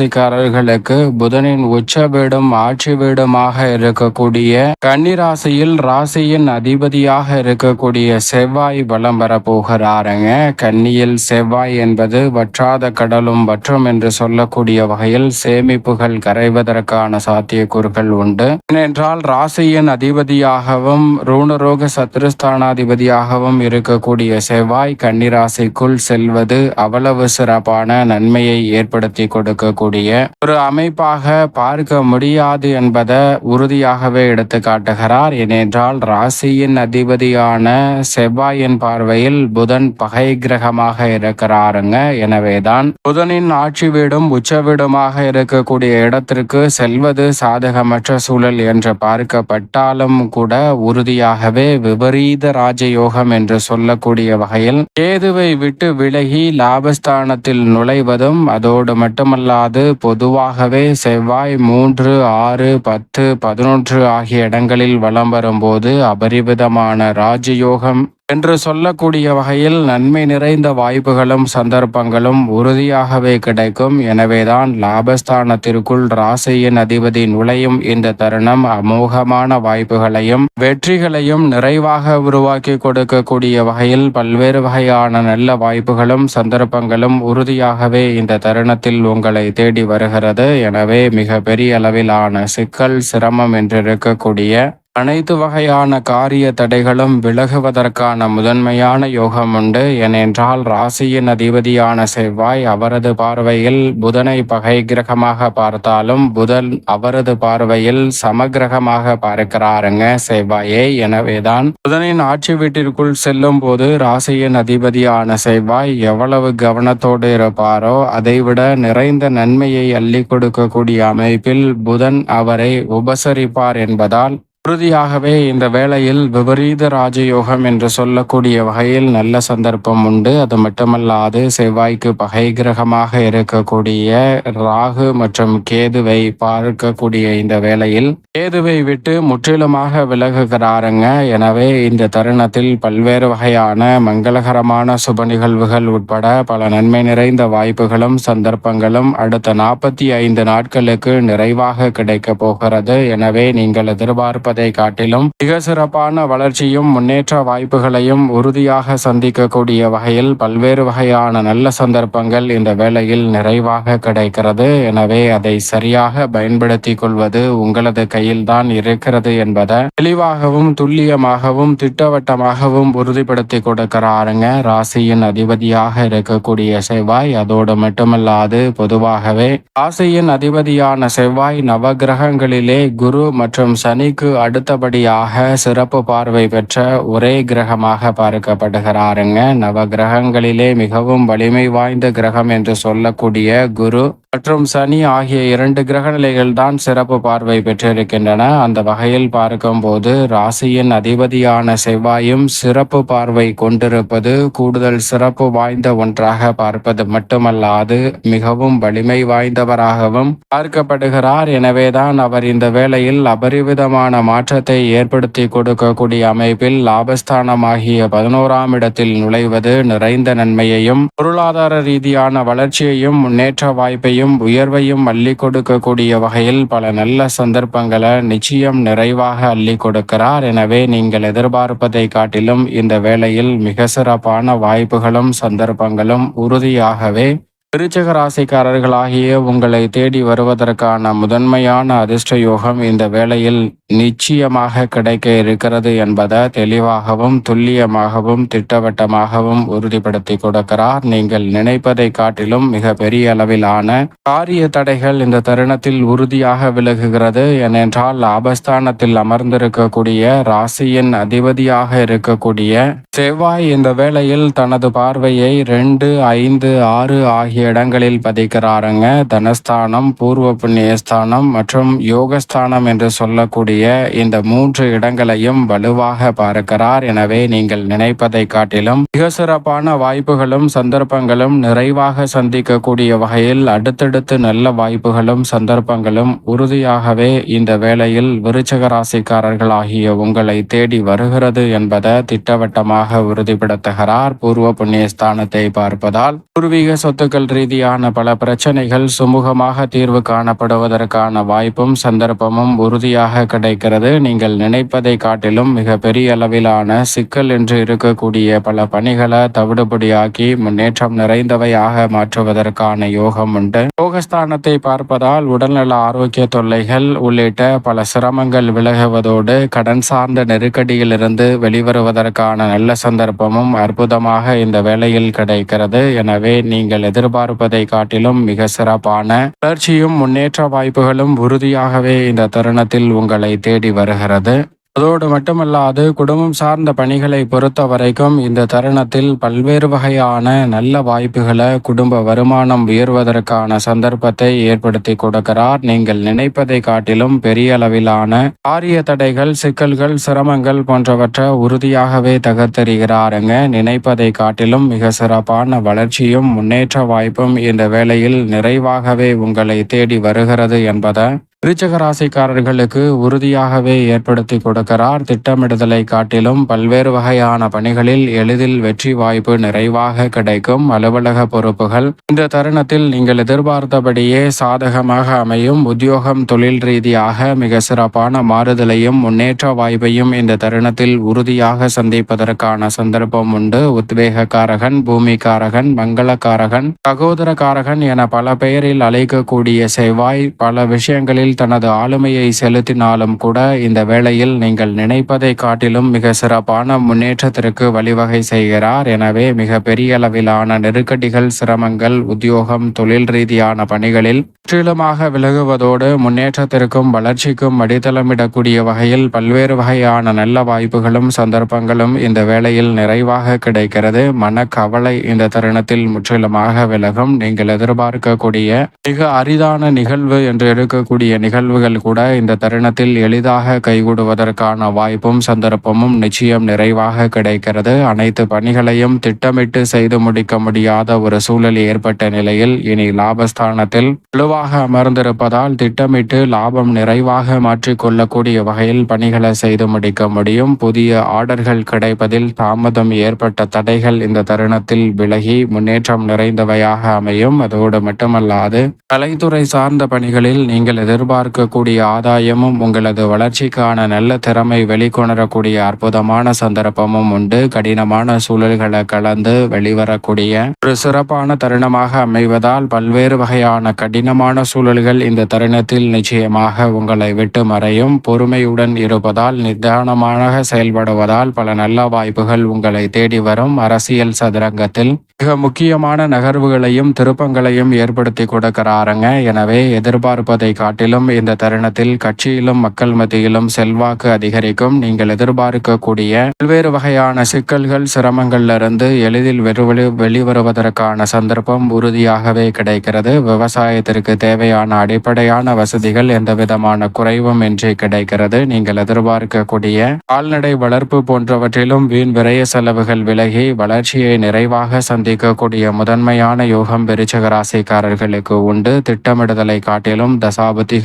ராசிக்காரர்களுக்கு புதனின் உச்ச வீடும் ஆட்சி வீடுமாக இருக்கக்கூடிய கன்னிராசியில் ராசியின் அதிபதியாக இருக்கக்கூடிய செவ்வாய் வலம் வரப்போகிறாருங்க. கன்னியில் செவ்வாய் என்பது வற்றாத கடலும் வற்றும் என்று சொல்லக்கூடிய வகையில் சேமிப்புகள் கரைவதற்கான சாத்தியக்கூறுகள் உண்டு. ஏனென்றால் ராசியின் அதிபதியாகவும் ரூணரோக சத்ருஸ்தானாதிபதியாகவும் இருக்கக்கூடிய செவ்வாய் கன்னிராசிக்குள் செல்வது அவ்வளவு சிறப்பான நன்மையை ஏற்படுத்தி கொடுக்க கூடிய ஒரு அமைப்பாக பார்க்க முடியாது என்பதை உறுதியாகவே எடுத்து காட்டுகிறார். ஏனென்றால் ராசியின் அதிபதியான செவ்வாயின் பார்வையில் புதன் பகை கிரகமாக இருக்கிறாருங்க. எனவேதான் புதனின் ஆட்சி வீடும் உச்ச வீடுமாக இருக்கக்கூடிய இடத்திற்கு செல்வது சாதகமற்ற சூழல் என்று பார்க்கப்பட்டாலும் கூட உறுதியாகவே விபரீத ராஜயோகம் என்று சொல்லக்கூடிய வகையில் கேதுவை விட்டு விலகி லாபஸ்தானத்தில் நுழைவதும் அதோடு மட்டுமல்லாது அது பொதுவாகவே செவ்வாய் மூன்று ஆறு பத்து பதினொன்று ஆகிய இடங்களில் வலம் வரும்போது அபரிவிதமான ராஜயோகம் என்று சொல்லக்கூடிய வகையில் நன்மை நிறைந்த வாய்ப்புகளும் சந்தர்ப்பங்களும் உறுதியாகவே கிடைக்கும். எனவேதான் லாபஸ்தானத்திற்குள் ராசியின் அதிபதி நுழையும் இந்த தருணம் அமோகமான வாய்ப்புகளையும் வெற்றிகளையும் நிறைவாக உருவாக்கி கொடுக்கக்கூடிய வகையில் பல்வேறு வகையான நல்ல வாய்ப்புகளும் சந்தர்ப்பங்களும் உறுதியாகவே இந்த தருணத்தில் உங்களை தேடி வருகிறது. எனவே மிக பெரிய அளவிலான சிக்கல் சிரமம் என்றிருக்கக்கூடிய அனைத்து வகையான காரிய தடைகளும் விலகுவதற்கான முதன்மையான யோகம் உண்டு. ஏனென்றால் ராசியின் அதிபதியான செவ்வாய் அவரது பார்வையில் புதனை பகை கிரகமாக பார்த்தாலும் புதன் அவரது பார்வையில் சமகிரகமாக பார்க்கிறாருங்க செவ்வாயே. எனவேதான் புதனின் ஆட்சி வீட்டிற்குள் செல்லும் போது ராசியின் அதிபதியான செவ்வாய் எவ்வளவு கவனத்தோடு இருப்பாரோ அதைவிட நிறைந்த நன்மையை அள்ளி கொடுக்கக்கூடிய அமைப்பில் புதன் அவரை உபசரிப்பார் என்பதால் உறுதியாகவே இந்த வேளையில் விபரீத ராஜயோகம் என்று சொல்லக்கூடிய வகையில் நல்ல சந்தர்ப்பம் உண்டு. அது மட்டுமல்லாது செவ்வாய்க்கு பகை கிரகமாக இருக்கக்கூடிய ராகு மற்றும் கேதுவை பார்க்கக்கூடிய இந்த வேளையில் கேதுவை விட்டு முற்றிலுமாக விலகுகிறாருங்க. எனவே இந்த தருணத்தில் பல்வேறு வகையான மங்களகரமான சுப நிகழ்வுகள் உட்பட பல நன்மை நிறைந்த வாய்ப்புகளும் சந்தர்ப்பங்களும் அடுத்த நாற்பத்தி ஐந்து நாட்களுக்கு நிறைவாக கிடைக்கப் போகிறது. எனவே நீங்கள் எதிர்பார்ப்ப இருப்பதை காட்டிலும் மிக சிறப்பான வளர்ச்சியும் முன்னேற்ற வாய்ப்புகளையும் உறுதியாக சந்திக்கக்கூடிய வகையில் பல்வேறு வகையான நல்ல சந்தர்ப்பங்கள் இந்த வேளையில் நிறைவாக கிடைக்கிறது. எனவே அதை சரியாக பயன்படுத்திக் கொள்வது உங்களது கையில்தான் இருக்கிறது என்பதை தெளிவாகவும் துல்லியமாகவும் திட்டவட்டமாகவும் உறுதிப்படுத்தி கொடுக்கிறாருங்க. ராசியின் அதிபதியாக இருக்கக்கூடிய செவ்வாய் அதோடு மட்டுமல்லாது பொதுவாகவே ராசியின் அதிபதியான செவ்வாய் நவகிரகங்களிலே குரு மற்றும் சனிக்கு அடுத்தபடியாக சிறப்பு பார்வை பெற்ற ஒரே கிரகமாக பார்க்கப்படுகிறாருங்க. நவ கிரகங்களிலே மிகவும் வலிமை வாய்ந்த கிரகம் என்று சொல்லக்கூடிய குரு மற்றும் சனி ஆகிய இரண்டு கிரக நிலைகள் தான் சிறப்பு பார்வை பெற்றிருக்கின்றன. அந்த வகையில் பார்க்கும்போது ராசியின் அதிபதியான செவ்வாயும் சிறப்பு பார்வை கொண்டிருப்பது கூடுதல் சிறப்பு வாய்ந்த ஒன்றாக பார்ப்பது மட்டுமல்லாது மிகவும் வலிமை வாய்ந்தவராகவும் பார்க்கப்படுகிறார். எனவேதான் அவர் இந்த வேளையில் அபரிவிதமான மாற்றத்தை ஏற்படுத்தி கொடுக்கக்கூடிய அமைப்பில் லாபஸ்தானமாகிய பதினோராம் இடத்தில் நுழைவது நிறைந்த நன்மையையும் பொருளாதார ரீதியான வளர்ச்சியையும் முன்னேற்ற வாய்ப்பையும் உயர்வையும் அள்ளி கொடுக்கக்கூடிய வகையில் பல நல்ல சந்தர்ப்பங்களை நிச்சயம் நிறைவாக அள்ளி கொடுக்கிறார். எனவே நீங்கள் எதிர்பார்ப்பதை காட்டிலும் இந்த வேளையில் மிக சிறப்பான வாய்ப்புகளும் சந்தர்ப்பங்களும் உறுதியாகவே விருச்சக ராசிக்காரர்களாகிய உங்களை தேடி வருவதற்கான முதன்மையான அதிர்ஷ்ட யோகம் இந்த வேளையில் நிச்சயமாக கிடைக்க இருக்கிறது என்பதை தெளிவாகவும் துல்லியமாகவும் திட்டவட்டமாகவும் உறுதிப்படுத்தி கொடுக்கிறார். நீங்கள் நினைப்பதை காட்டிலும் மிக பெரிய அளவிலான காரிய தடைகள் இந்த தருணத்தில் உறுதியாக விலகுகிறது. ஏனென்றால் லாபஸ்தானத்தில் அமர்ந்திருக்கக்கூடிய ராசியின் அதிபதியாக இருக்கக்கூடிய செவ்வாய் இந்த வேளையில் தனது பார்வையை ரெண்டு ஐந்து ஆறு ஆகிய ஆகிய இடங்களில் பதிக்கிறாருங்க. தனஸ்தானம் பூர்வ புண்ணியஸ்தானம் மற்றும் யோகஸ்தானம் என்று சொல்லக்கூடிய இந்த மூன்று இடங்களையும் வலுவாக பார்க்கிறார். எனவே நீங்கள் நினைப்பதை காட்டிலும் மிக சிறப்பான வாய்ப்புகளும் சந்தர்ப்பங்களும் நிறைவாக சந்திக்கக்கூடிய வகையில் அடுத்தடுத்து நல்ல வாய்ப்புகளும் சந்தர்ப்பங்களும் உறுதியாகவே இந்த வேளையில் விருச்சக ராசிக்காரர்கள் ஆகிய உங்களை தேடி வருகிறது என்பதை திட்டவட்டமாக உறுதிப்படுத்துகிறார். பூர்வ புண்ணியஸ்தானத்தை பார்ப்பதால் பூர்வீக சொத்துக்கள் ரீதியான பல பிரச்சனைகள் சுமூகமாக தீர்வு காணப்படுவதற்கான வாய்ப்பும் சந்தர்ப்பமும் உறுதியாக கிடைக்கிறது. நீங்கள் நினைப்பதை காட்டிலும் மிக பெரிய அளவிலான சிக்கல் என்று இருக்கக்கூடிய பல பணிகளை தவிடுபடியாக்கி முன்னேற்றம் நிறைந்தவையாக மாற்றுவதற்கான யோகம் உண்டு. யோகஸ்தானத்தை பார்ப்பதால் உடல்நல ஆரோக்கிய தொல்லைகள் உள்ளிட்ட பல சிரமங்கள் விலகுவதோடு கடன் சார்ந்த நெருக்கடியிலிருந்து வெளிவருவதற்கான நல்ல சந்தர்ப்பமும் அற்புதமாக இந்த வேளையில் கிடைக்கிறது. எனவே நீங்கள் எதிர்பார்ப்பதை காட்டிலும் மிக சிறப்பான வளர்ச்சியும் முன்னேற்ற வாய்ப்புகளும் உறுதியாகவே இந்த தருணத்தில் உங்களை தேடி வருகிறது. அதோடு மட்டுமல்லாது குடும்பம் சார்ந்த பணிகளை பொறுத்த வரைக்கும் இந்த தருணத்தில் பல்வேறு வகையான நல்ல வாய்ப்புகளை குடும்ப வருமானம் உயர்வதற்கான சந்தர்ப்பத்தை ஏற்படுத்தி கொடுக்கிறார். நீங்கள் நினைப்பதை காட்டிலும் பெரிய அளவிலான காரிய தடைகள் சிக்கல்கள் சிரமங்கள் போன்றவற்றை உறுதியாகவே தகர்த்தெறிகிறாருங்க. நினைப்பதை காட்டிலும் மிக சிறப்பான வளர்ச்சியும் முன்னேற்ற வாய்ப்பும் இந்த வேளையில் நிறைவாகவே உங்களை தேடி வருகிறது என்பதை ராசிக்காரர்களுக்கு உறுதியாகவே ஏற்படுத்தி கொடுக்கிறார். திட்டமிடுதலை காட்டிலும் பல்வேறு வகையான பணிகளில் எளிதில் வெற்றி வாய்ப்பு நிறைவாக கிடைக்கும். அலுவலக பொறுப்புகள். இந்த தருணத்தில் நீங்கள் எதிர்பார்த்தபடியே சாதகமாக அமையும். உத்தியோகம் தொழில் ரீதியாக மிக சிறப்பான மாறுதலையும் முன்னேற்ற வாய்ப்பையும் இந்த தருணத்தில் உறுதியாக சந்திப்பதற்கான சந்தர்ப்பம் உண்டு. உத்வேகக்காரகன் பூமிக்காரகன் மங்களக்காரகன் சகோதரக்காரகன் என பல பெயரில் அழைக்கக்கூடிய செவ்வாய் பல விஷயங்களில் தனது ஆளுமையை செலுத்தினாலும் கூட இந்த வேளையில் நீங்கள் நினைப்பதை காட்டிலும் மிக சிறப்பான முன்னேற்றத்திற்கு வழிவகை செய்கிறார். எனவே மிக பெரிய அளவிலான நெருக்கடிகள் சிரமங்கள் உத்தியோகம் தொழில் ரீதியான பணிகளில் முற்றிலுமாக விலகுவதோடு முன்னேற்றத்திற்கும் வளர்ச்சிக்கும் அடித்தளமிடக்கூடிய வகையில் பல்வேறு வகையான நல்ல வாய்ப்புகளும் சந்தர்ப்பங்களும் இந்த வேளையில் நிறைவாக கிடைக்கிறது. மனக்கவலை இந்த தருணத்தில் முற்றிலுமாக விலகும். நீங்கள் எதிர்பார்க்கக்கூடிய மிக அரிதான நிகழ்வு என்று இருக்கக்கூடிய நிகழ்வுகள் கூட இந்த தருணத்தில் எளிதாக கைகூடுவதற்கான வாய்ப்பும் சந்தர்ப்பமும் நிச்சயம் நிறைவாக கிடைக்கிறது. அனைத்து பணிகளையும் திட்டமிட்டு செய்து முடிக்க முடியாத ஒரு சூழல் ஏற்பட்ட நிலையில் இனி லாபஸ்தானத்தில் குழுவாக அமர்ந்திருப்பதால் திட்டமிட்டு லாபம் நிறைவாக மாற்றிக்கொள்ளக்கூடிய வகையில் பணிகளை செய்து முடிக்க முடியும். புதிய ஆர்டர்கள் கிடைப்பதில் தாமதம் ஏற்பட்ட தடைகள் இந்த தருணத்தில் விலகி முன்னேற்றம் நிறைந்தவையாக அமையும். அதோடு மட்டுமல்லாது கலைத்துறை சார்ந்த பணிகளில் நீங்கள் எதிர்பார்க்க எதிர்பார்க்கக்கூடிய ஆதாயமும் உங்களது வளர்ச்சிக்கான நல்ல திறமை வெளிக்கொணரக்கூடிய அற்புதமான சந்தர்ப்பமும் உண்டு. கடினமான சூழல்களை கலந்து வெளிவரக்கூடிய ஒரு சிறப்பான தருணமாக அமைவதால் பல்வேறு வகையான கடினமான சூழல்கள் இந்த தருணத்தில் நிச்சயமாக உங்களை விட்டு மறையும். பொறுமையுடன் இருப்பதால் நிதானமாக செயல்படுவதால் பல நல்ல வாய்ப்புகள் உங்களை தேடி வரும். அரசியல் சதுரங்கத்தில் மிக முக்கியமான நகர்வுகளையும் திருப்பங்களையும் ஏற்படுத்தி கொடுக்கிறாருங்க. எனவே எதிர்பார்ப்பதை காட்டிலும் இந்த தருணத்தில் கட்சியிலும் மக்கள் மத்தியிலும் செல்வாக்கு அதிகரிக்கும். நீங்கள் எதிர்பார்க்கக்கூடிய பல்வேறு வகையான சிக்கல்கள் சிரமங்கள்ல இருந்து எளிதில் வெறுவெளி வெளிவருவதற்கான சந்தர்ப்பம் உறுதியாகவே கிடைக்கிறது. விவசாயத்திற்கு தேவையான அடிப்படையான வசதிகள் எந்த விதமான குறைவும் இன்றி கிடைக்கிறது. நீங்கள் எதிர்பார்க்கக்கூடிய கால்நடை வளர்ப்பு போன்றவற்றிலும் வீண் விரய செலவுகள் விலகி வளர்ச்சியை நிறைவாக சந்திக்கக்கூடிய முதன்மையான யோகம் விருச்சக ராசிக்காரர்களுக்கு உண்டு. திட்டமிடுதலை காட்டிலும்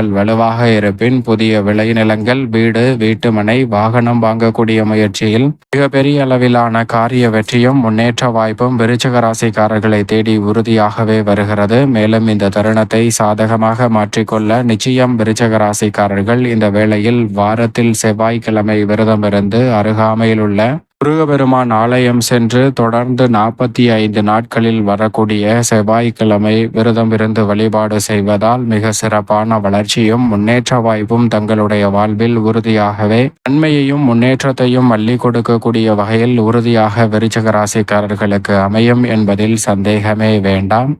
தசாபதிகள் வலுவாக இருப்பின் புதிய விளைநிலங்கள் வீடு வீட்டுமனை வாகனம் வாங்கக்கூடிய முயற்சியில் மிகப்பெரிய அளவிலான காரிய வெற்றியும் முன்னேற்ற வாய்ப்பும் விருச்சக ராசிக்காரர்களை தேடி உறுதியாகவே வருகிறது. மேலும் இந்த தருணத்தை சாதகமாக மாற்றிக்கொள்ள நிச்சயம் விருச்சக ராசிக்காரர்கள் இந்த வேளையில் வாரத்தில் செவ்வாய்க்கிழமை விரதமிருந்து அருகாமையில் உள்ள முருகபெருமான் ஆலயம் சென்று தொடர்ந்து நாற்பத்தி ஐந்து நாட்களில் வரக்கூடிய செவ்வாய்க்கிழமை விரதம் இருந்து வழிபாடு செய்வதால் மிக சிறப்பான வளர்ச்சியும் முன்னேற்ற வாய்ப்பும் தங்களுடைய வாழ்வில் உறுதியாகவே நன்மையையும் முன்னேற்றத்தையும் அள்ளி கொடுக்கக்கூடிய வகையில் உறுதியாக விருச்சக ராசிக்காரர்களுக்கு அமையும் என்பதில் சந்தேகமே வேண்டாம்.